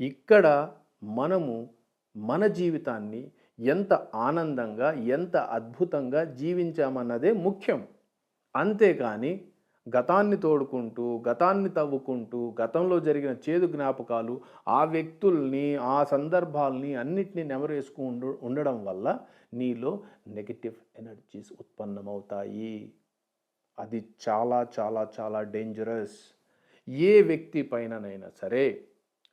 ఇక్కడ మనము మన జీవితాన్ని ఎంత ఆనందంగా ఎంత అద్భుతంగా జీవించామన్నదే ముఖ్యం. అంతేకాని గతాన్ని తోడుకుంటూ గతాన్ని తవ్వుకుంటూ గతంలో జరిగిన చేదు జ్ఞాపకాలు ఆ వ్యక్తుల్ని ఆ సందర్భాల్ని అన్నిటినీ నెమరేసుకు ఉండు ఉండడం వల్ల నీలో నెగటివ్ ఎనర్జీస్ ఉత్పన్నమవుతాయి. అది చాలా చాలా చాలా డేంజరస్. ఏ వ్యక్తి పైననైనా సరే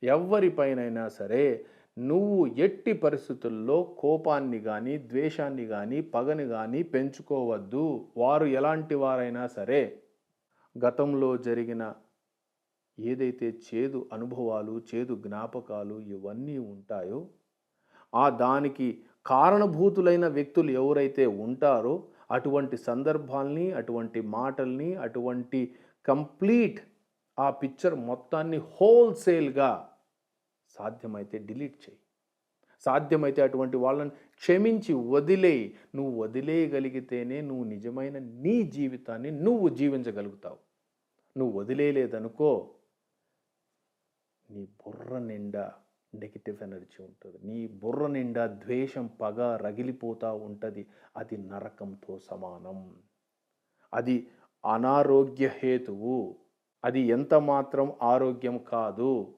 ఎవరిపైనైనా సరే నువ్వు ఎట్టి పరిస్థితుల్లో కోపాన్ని కానీ ద్వేషాన్ని కానీ పగని కానీ పెంచుకోవద్దు. వారు ఎలాంటి వారైనా సరే గతంలో జరిగిన ఏదైతే చేదు అనుభవాలు చేదు జ్ఞాపకాలు ఇవన్నీ ఉంటాయో ఆ దానికి కారణభూతులైన వ్యక్తులు ఎవరైతే ఉంటారో అటువంటి సందర్భాల్ని అటువంటి మాటల్ని అటువంటి కంప్లీట్ ఆ పిక్చర్ మొత్తాన్ని హోల్సేల్గా సాధ్యమైతే డిలీట్ చేయి. సాధ్యమైతే అటువంటి వాళ్ళని క్షమించి వదిలేయి. నువ్వు వదిలేయగలిగితేనే నువ్వు నిజమైన నీ జీవితాన్ని నువ్వు జీవించగలుగుతావు. నువ్వు వదిలేయలేదనుకో నీ బుర్ర నిండా నెగిటివ్ ఎనర్జీ ఉంటుంది. నీ బుర్ర నిండా ద్వేషం పగ రగిలిపోతూ ఉంటుంది. అది నరకంతో సమానం. అది అనారోగ్య హేతువు. అది ఎంత మాత్రం ఆరోగ్యం కాదు.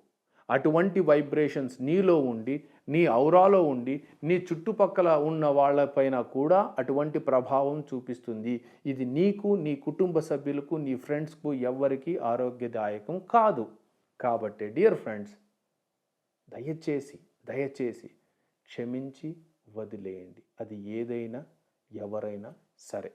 అటువంటి వైబ్రేషన్స్ నీలో ఉండి నీ ఔరాలో ఉండి నీ చుట్టుపక్కల ఉన్న వాళ్ళపైన కూడా అటువంటి ప్రభావం చూపిస్తుంది. ఇది నీకు నీ కుటుంబ సభ్యులకు నీ ఫ్రెండ్స్కు ఎవ్వరికీ ఆరోగ్యదాయకం కాదు. కాబట్టి డియర్ ఫ్రెండ్స్ దయచేసి దయచేసి క్షమించి వదిలేయండి. అది ఏదైనా ఎవరైనా సరే.